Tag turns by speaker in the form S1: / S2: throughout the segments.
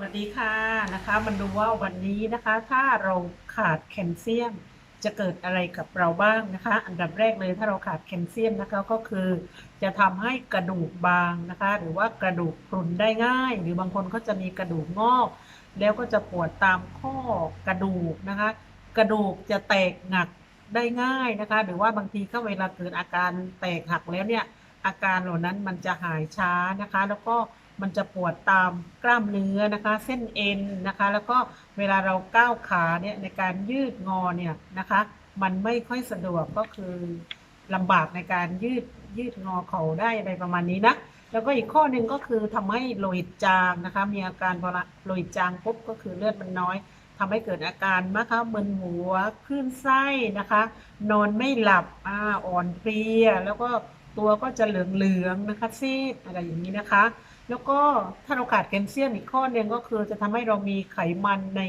S1: วัสดีค่ะนะคะมันดูว่าวันนี้นะคะ ถ้าเราขาดแคลเซียม จะเกิดอะไรกับเราบ้างนะคะ อันดับแรกเลยถ้าเราขาดแคลเซียมนะคะก็คือ จะทำให้กระดูกบางนะคะ หรือว่ากระดูกพรุนได้ง่าย หรือบางคนก็จะมีกระดูกงอก แล้วก็จะปวดตามข้อกระดูกนะคะ กระดูกจะแตกหนักได้ง่ายนะคะ หรือว่าบางทีก็เวลาเกิดอาการแตกหักแล้วเนี่ยอาการเหล่านั้นมันจะหายช้านะคะ แล้วก็ มันจะปวดตามกล้ามเนื้อนะคะ เส้นเอ็นนะคะ แล้วก็เวลาเราก้าวขาเนี่ยในการยืดงอเนี่ยนะคะ มันไม่ค่อยสะดวกก็คือลำบากในการยืดยืดงอเข่าได้อะไรประมาณนี้นะแล้วก็อีกข้อหนึ่งก็คือทำให้โลหิตจางนะคะ มีอาการพอโลหิตจางปุ๊บก็คือเลือดมันน้อยทำให้เกิดอาการนะคะมึนหัวคลื่นไส้นะคะ นอนไม่หลับอ่าอ่อนเพลีย แล้วก็ตัวก็จะเหลืองๆนะคะซีดอะไรอย่างนี้นะคะ แล้วก็ถ้าเราขาดแคลเซียมอีกข้อหนึ่งก็คือจะทำให้เรามีไขมันใน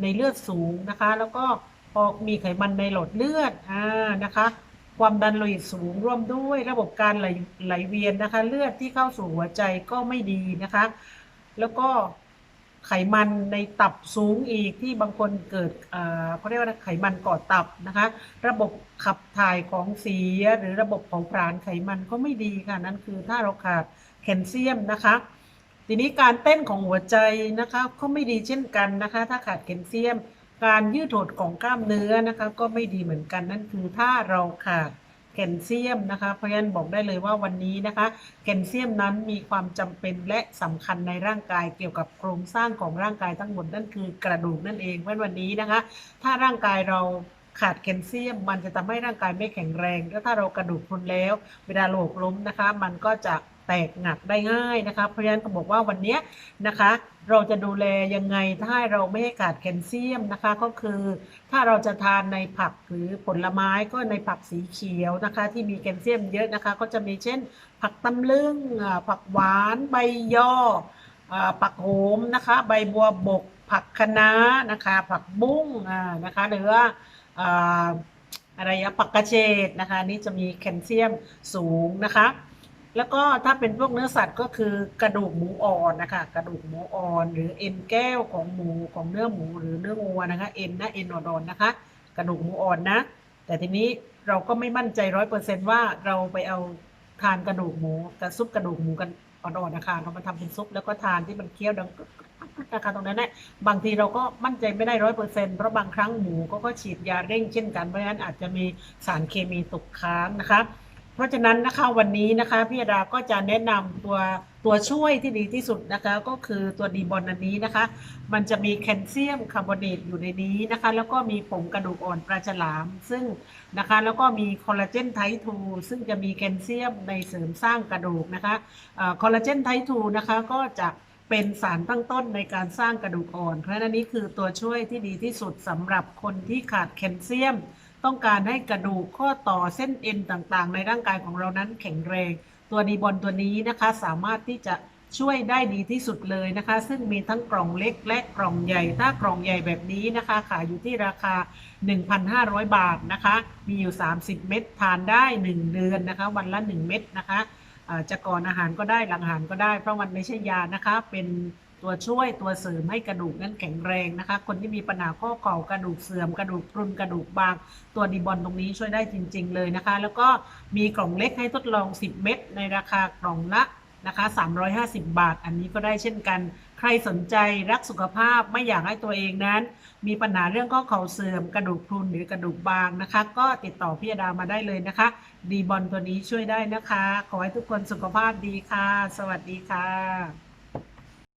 S1: ในเลือดสูงนะคะ แล้วก็พอมีไขมันในหลอดเลือดอ่านะคะ ความดันโลหิตสูงร่วมด้วยระบบการไหลไหลเวียนนะคะ เลือดที่เข้าสู่หัวใจก็ไม่ดีนะคะ แล้วก็ไขมันในตับสูงอีกที่บางคนเกิดอ่อเขาเรียกว่าไขมันก่อตับนะคะ ระบบขับถ่ายของเสียหรือระบบเผาผลาญไขมันก็ไม่ดีค่ะนั่นคือถ้าเราขาด แคลเซียมนะคะ ทีนี้การเต้นของหัวใจนะคะก็ไม่ดีเช่นกันนะคะ ถ้าขาดแคลเซียม การยืดหดของกล้ามเนื้อนะคะ ก็ไม่ดีเหมือนกันนั่นคือถ้าเราขาดแคลเซียมนะคะ เพราะฉะนั้นบอกได้เลยว่าวันนี้นะคะแคลเซียมนั้นมีความจำเป็นและสำคัญในร่างกายเกี่ยวกับโครงสร้างของร่างกายทั้งหมดนั่นคือกระดูกนั่นเองเพราะวันนี้นะคะ ถ้าร่างกายเราขาดแคลเซียม มันจะทำให้ร่างกายไม่แข็งแรง แล้วถ้าเรากระดูกพรุนแล้ว เวลาโรคล้มนะคะ มันก็จะ แตกหนักได้ง่ายนะคะเพราะฉะนั้นก็บอกว่าวันนี้นะคะ เราจะดูแลยังไงถ้าเราไม่ให้ขาดแคลเซียมนะคะ ก็คือ ถ้าเราจะทานในผักหรือผลไม้ก็ในผักสีเขียวนะคะ ที่มีแคลเซียมเยอะนะคะ ก็จะมีเช่น ผักตำลึงผักหวานใบย่ออ่าผักโหมนะคะ ใบบัวบก ผักคะน้านะคะ ผักบุ้งนะคะหรือว่าอ่าอะไรอะผักกระเฉดนะคะ นี่จะมีแคลเซียมสูงนะคะ แล้วก็ถ้าเป็นพวกเนื้อสัตว์ก็คือกระดูกหมูอ่อนนะคะ กระดูกหมูอ่อน หรือเอ็นแก้วของหมูของเนื้อหมูหรือเนื้อวัวนะคะเอ็นนะเอ็นอ่อนๆนะคะ กระดูกหมูอ่อนนะ แต่ทีนี้เราก็ไม่มั่นใจร้อยเปอร์เซนต์ว่าเราไปเอาทานกระดูกหมูกับซุปกระดูกหมูกันอ่อนๆนะคะเรามาทำเป็นซุปแล้วก็ทานที่มันเคี้ยวดังกึกๆนะคะตรงนั้นเนี่ยบางทีเราก็มั่นใจไม่ได้ร้อยเปอร์เซ็นต์เพราะบางครั้งหมูก็ก็ฉีดยาเร่งเช่นกันเพราะฉะนั้นอาจจะมีสารเคมีตกค้างนะคะ เพราะฉะนั้นนะคะวันนี้นะคะพี่ดาก็จะแนะนำตัวตัวช่วยที่ดีที่สุดนะคะก็คือตัวดีบอลอันนี้นะคะ มันจะมีแคลเซียมคาร์บอเนตอยู่ในนี้นะคะ แล้วก็มีผงกระดูกอ่อนปลาฉลาม ซึ่งนะคะแล้วก็มีคอลลาเจนไทป์2ซึ่งจะมีแคลเซียมในเสริมสร้างกระดูกนะคะคอลลาเจนไทป์2นะคะก็จะเป็นสารตั้งต้นในการสร้างกระดูกอ่อน เพราะฉะนั้นอันนี้คือตัวช่วยที่ดีที่สุดสำหรับคนที่ขาดแคลเซียม ต้องการให้กระดูกข้อต่อเส้นเอ็นต่างๆ ในร่างกายของเรานั้นแข็งแรง ตัวดีบอลตัวนี้นะคะสามารถที่จะช่วยได้ดีที่สุดเลยนะคะ ซึ่งมีทั้งกล่องเล็กและกล่องใหญ่ ถ้ากล่องใหญ่แบบนี้นะคะ ขายอยู่ที่ราคา 1,500 บาทนะคะ มีอยู่ 30 เม็ดทานได้ 1 เดือนนะคะ วันละ 1 เม็ดนะคะจะก่อนอาหารก็ได้หลังอาหารก็ได้ เพราะมันไม่ใช่ยานะคะเป็น ตัวช่วยตัวเสริมให้กระดูกนั้นแข็งแรงนะคะ คนที่มีปัญหาข้อเข่ากระดูกเสื่อมกระดูกรุนกระดูกบาง ตัวดีบอลตรงนี้ช่วยได้จริง ๆ เลยนะคะ แล้วก็มีกล่องเล็กให้ทดลอง 10 เม็ดในราคากล่องละนะคะ 350 บาท อันนี้ก็ได้เช่นกัน ใครสนใจรักสุขภาพไม่อยากให้ตัวเองนั้น มีปัญหาเรื่องข้อเข่าเสื่อม กระดูกพรุนหรือกระดูกบางนะคะ ก็ติดต่อพี่ดามาได้เลยนะคะ ดีบอลตัวนี้ช่วยได้นะคะ ขอให้ทุกคนสุขภาพดีค่ะ สวัสดีค่ะ